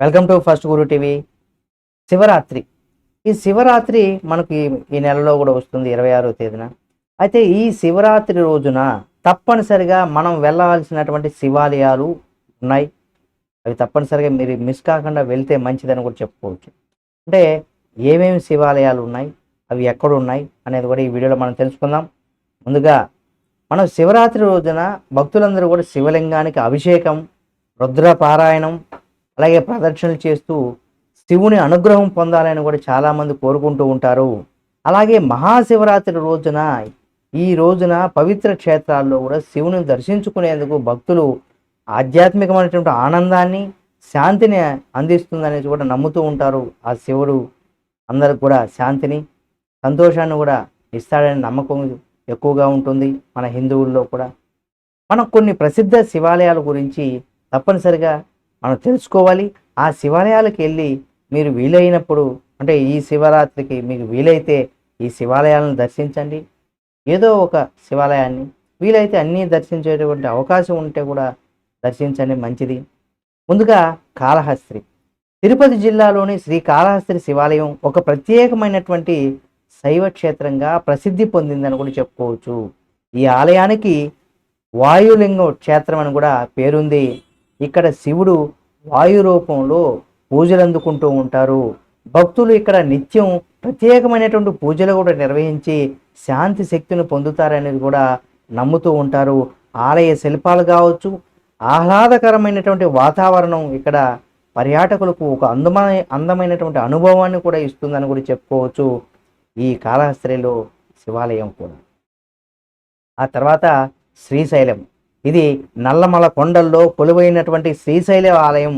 Welcome to first Guru TV. Shivaratri. ఈ శివరాత్రి మనకి ఈ నెలలో కూడా వస్తుంది ఇరవై ఆరో తేదీన. అయితే ఈ శివరాత్రి రోజున తప్పనిసరిగా మనం వెళ్ళవలసినటువంటి శివాలయాలు ఉన్నాయి. అవి తప్పనిసరిగా మీరు మిస్ కాకుండా వెళ్తే మంచిదని కూడా చెప్పుకోవచ్చు. అంటే ఏమేమి శివాలయాలు ఉన్నాయి? అవి ఎక్కడ ఉన్నాయి? అనేది కూడా ఈ వీడియోలో మనం తెలుసుకుందాం. ముందుగా మనం శివరాత్రి రోజున భక్తులందరూ కూడా శివలింగానికి అభిషేకం రుద్రపారాయణం అలాగే ప్రదక్షిణలు చేస్తూ శివుని అనుగ్రహం పొందాలని కూడా చాలామంది కోరుకుంటూ ఉంటారు. అలాగే మహాశివరాత్రి రోజున ఈ రోజున పవిత్ర క్షేత్రాల్లో కూడా శివుని దర్శించుకునేందుకు భక్తులు ఆధ్యాత్మికమైనటువంటి ఆనందాన్ని శాంతిని అందిస్తుందనేసి కూడా నమ్ముతూ ఉంటారు ఆ శివుడు. అందరికి కూడా శాంతిని సంతోషాన్ని కూడా ఇస్తాడనే నమ్మకం ఎక్కువగా ఉంటుంది మన హిందువుల్లో కూడా. మనం కొన్ని ప్రసిద్ధ శివాలయాల గురించి తప్పనిసరిగా మనం తెలుసుకోవాలి. ఆ శివాలయాలకు వెళ్ళి మీరు వీలైనప్పుడు అంటే ఈ శివరాత్రికి మీకు వీలైతే ఈ శివాలయాలను దర్శించండి. ఏదో ఒక శివాలయాన్ని వీలైతే అన్నీ దర్శించేటువంటి అవకాశం ఉంటే కూడా దర్శించండి మంచిది. ముందుగా కాళహస్త్రి తిరుపతి జిల్లాలోని శ్రీ కాళహస్త్రి శివాలయం ఒక ప్రత్యేకమైనటువంటి శైవ క్షేత్రంగా ప్రసిద్ధి పొందిందని కూడా చెప్పుకోవచ్చు. ఈ ఆలయానికి వాయులింగం క్షేత్రం అని కూడా పేరుంది. ఇక్కడ శివుడు వాయు రూపంలో పూజలు అందుకుంటూ ఉంటారు. భక్తులు ఇక్కడ నిత్యం ప్రత్యేకమైనటువంటి పూజలు కూడా నిర్వహించి శాంతి శక్తిని పొందుతారనేది కూడా నమ్ముతూ ఉంటారు. ఆలయ శిల్పాలు కావచ్చు ఆహ్లాదకరమైనటువంటి వాతావరణం ఇక్కడ పర్యాటకులకు ఒక అందమైన అందమైనటువంటి అనుభవాన్ని కూడా ఇస్తుందని కూడా చెప్పుకోవచ్చు. ఈ కాళహస్త్రిలో శివాలయం కూడా. ఆ తర్వాత శ్రీశైలం. ఇది నల్లమల కొండల్లో కొలువైనటువంటి శ్రీశైల ఆలయం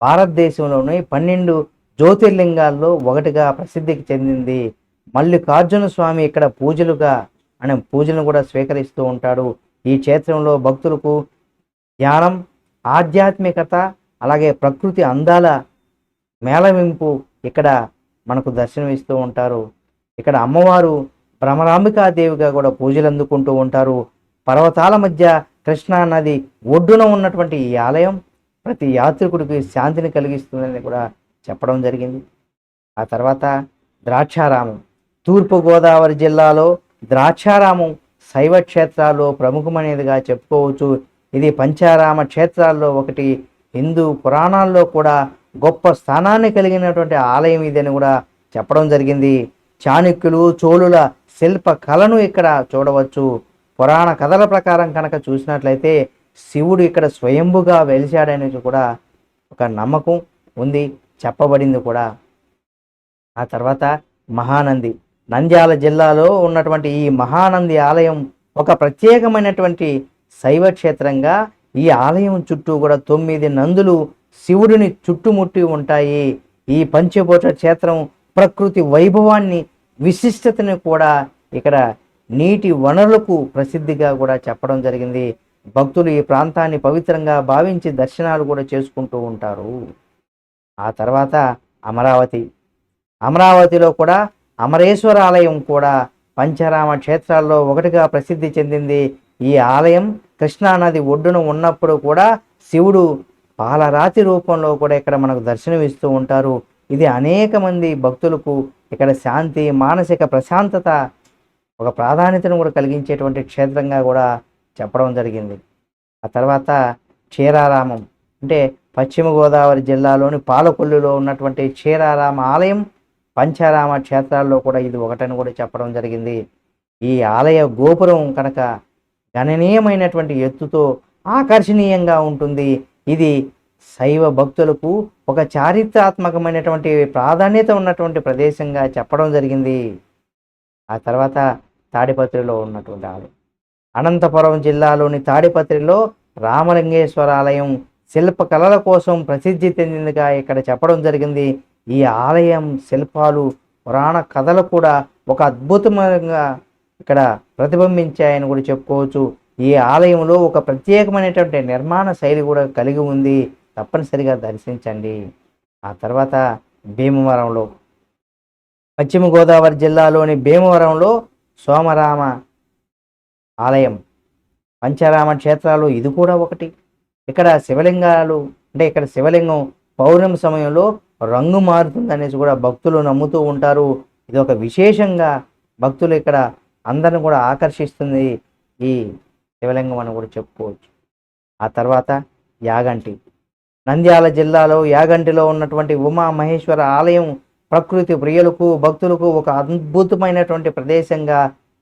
భారతదేశంలోని పన్నెండు జ్యోతిర్లింగాల్లో ఒకటిగా ప్రసిద్ధికి చెందింది. మల్లికార్జున స్వామి ఇక్కడ పూజలుగా అనే పూజలను కూడా స్వీకరిస్తూ ఉంటాడు. ఈ క్షేత్రంలో భక్తులకు ధ్యానం ఆధ్యాత్మికత అలాగే ప్రకృతి అందాల మేళవింపు ఇక్కడ మనకు దర్శనమిస్తూ ఉంటారు. ఇక్కడ అమ్మవారు భ్రమరాంబికాదేవిగా కూడా పూజలు అందుకుంటూ ఉంటారు. పర్వతాల మధ్య కృష్ణా నది ఒడ్డున ఉన్నటువంటి ఈ ఆలయం ప్రతి యాత్రికుడికి శాంతిని కలిగిస్తుందని కూడా చెప్పడం జరిగింది. ఆ తర్వాత ద్రాక్షారామం తూర్పు గోదావరి జిల్లాలో ద్రాక్షారామం శైవ క్షేత్రాల్లో ప్రముఖమైనదిగా చెప్పుకోవచ్చు. ఇది పంచారామ క్షేత్రాల్లో ఒకటి. హిందూ పురాణాల్లో కూడా గొప్ప స్థానాన్ని కలిగినటువంటి ఆలయం ఇదని కూడా చెప్పడం జరిగింది. చాణక్యులు చోళుల శిల్ప కళను ఇక్కడ చూడవచ్చు. పురాణ కథల ప్రకారం కనుక చూసినట్లయితే శివుడు ఇక్కడ స్వయంభుగా వెలిశాడనేది కూడా ఒక నమ్మకం ఉంది చెప్పబడింది కూడా. ఆ తర్వాత మహానంది. నంద్యాల జిల్లాలో ఉన్నటువంటి ఈ మహానంది ఆలయం ఒక ప్రత్యేకమైనటువంటి శైవ క్షేత్రంగా ఈ ఆలయం చుట్టూ కూడా తొమ్మిది నందులు శివుడిని చుట్టుముట్టి ఉంటాయి. ఈ పంచభూత క్షేత్రం ప్రకృతి వైభవాన్ని విశిష్టతని కూడా ఇక్కడ నీటి వనరులకు ప్రసిద్ధిగా కూడా చెప్పడం జరిగింది. భక్తులు ఈ ప్రాంతాన్ని పవిత్రంగా భావించి దర్శనాలు కూడా చేసుకుంటూ ఉంటారు. ఆ తర్వాత అమరావతి. అమరావతిలో కూడా అమరేశ్వర ఆలయం కూడా పంచరామ క్షేత్రాల్లో ఒకటిగా ప్రసిద్ధి చెందింది. ఈ ఆలయం కృష్ణానది ఒడ్డున ఉన్నప్పుడు కూడా శివుడు పాలరాతి రూపంలో కూడా ఇక్కడ మనకు దర్శనమిస్తూ ఉంటారు. ఇది అనేక మంది భక్తులకు ఇక్కడ శాంతి మానసిక ప్రశాంతత ఒక ప్రాధాన్యతను కూడా కలిగించేటువంటి క్షేత్రంగా కూడా చెప్పడం జరిగింది. ఆ తర్వాత క్షీరారామం అంటే పశ్చిమ గోదావరి జిల్లాలోని పాలకొల్లులో ఉన్నటువంటి క్షీరారామ ఆలయం పంచారామ క్షేత్రాల్లో కూడా ఇది ఒకటని కూడా చెప్పడం జరిగింది. ఈ ఆలయ గోపురం కనుక గణనీయమైనటువంటి ఎత్తుతో ఆకర్షణీయంగా ఉంటుంది. ఇది శైవ భక్తులకు ఒక చారిత్రాత్మకమైనటువంటి ప్రాధాన్యత ఉన్నటువంటి ప్రదేశంగా చెప్పడం జరిగింది. ఆ తర్వాత తాడిపత్రిలో ఉన్నటువంటి ఆలయం. అనంతపురం జిల్లాలోని తాడిపత్రిలో రామలింగేశ్వర ఆలయం శిల్పకళల కోసం ప్రసిద్ధి చెందిందిగా ఇక్కడ చెప్పడం జరిగింది. ఈ ఆలయం శిల్పాలు పురాణ కథలు కూడా ఒక అద్భుతమైన ఇక్కడ ప్రతిబింబించాయని కూడా చెప్పుకోవచ్చు. ఈ ఆలయంలో ఒక ప్రత్యేకమైనటువంటి నిర్మాణ శైలి కూడా కలిగి ఉంది. తప్పనిసరిగా దర్శించండి. ఆ తర్వాత భీమవరంలో పశ్చిమ గోదావరి జిల్లాలోని భీమవరంలో సోమరామ ఆలయం పంచరామ క్షేత్రాలు ఇది కూడా ఒకటి. ఇక్కడ శివలింగాలు అంటే ఇక్కడ శివలింగం పౌర్ణమి సమయంలో రంగు మారుతుందనేసి కూడా భక్తులు నమ్ముతూ ఉంటారు. ఇది ఒక విశేషంగా భక్తులు ఇక్కడ అందరిని కూడా ఆకర్షిస్తుంది. ఈ శివలింగం అని కూడా చెప్పుకోవచ్చు. ఆ తర్వాత యాగంటి. నంద్యాల జిల్లాలో యాగంటిలో ఉన్నటువంటి ఉమా మహేశ్వర ఆలయం ప్రకృతి ప్రియులకు భక్తులకు ఒక అద్భుతమైనటువంటి ప్రదేశంగా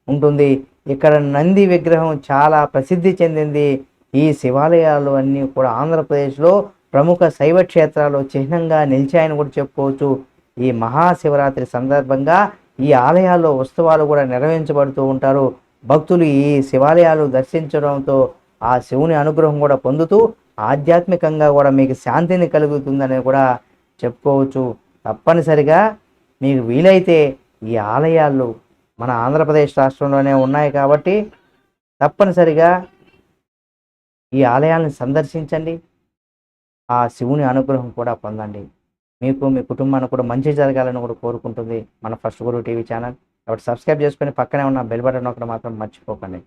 ఉంటుంది. ఇక్కడ నంది విగ్రహం చాలా ప్రసిద్ధి చెందింది. ఈ శివాలయాలు అన్నీ కూడా ఆంధ్రప్రదేశ్లో ప్రముఖ శైవ క్షేత్రాలు చిహ్నంగా నిలిచాయని కూడా చెప్పుకోవచ్చు. ఈ మహాశివరాత్రి సందర్భంగా ఈ ఆలయాల్లో ఉత్సవాలు కూడా నిర్వహించబడుతూ ఉంటారు. భక్తులు ఈ శివాలయాలు దర్శించడంతో ఆ శివుని అనుగ్రహం కూడా పొందుతూ ఆధ్యాత్మికంగా కూడా మీకు శాంతిని కలుగుతుందని కూడా చెప్పుకోవచ్చు. తప్పనిసరిగా మీకు వీలైతే ఈ ఆలయాలు మన ఆంధ్రప్రదేశ్ రాష్ట్రంలోనే ఉన్నాయి కాబట్టి తప్పనిసరిగా ఈ ఆలయాలను సందర్శించండి. ఆ శివుని అనుగ్రహం కూడా పొందండి. మీకు మీ కుటుంబానికి కూడా మంచి జరగాలని కూడా కోరుకుంటుంది మన ఫస్ట్ గురు టీవీ ఛానల్. కాబట్టి సబ్స్క్రైబ్ చేసుకొని పక్కనే ఉన్న బెల్ బటన్ ఒకటి మాత్రం మర్చిపోకండి.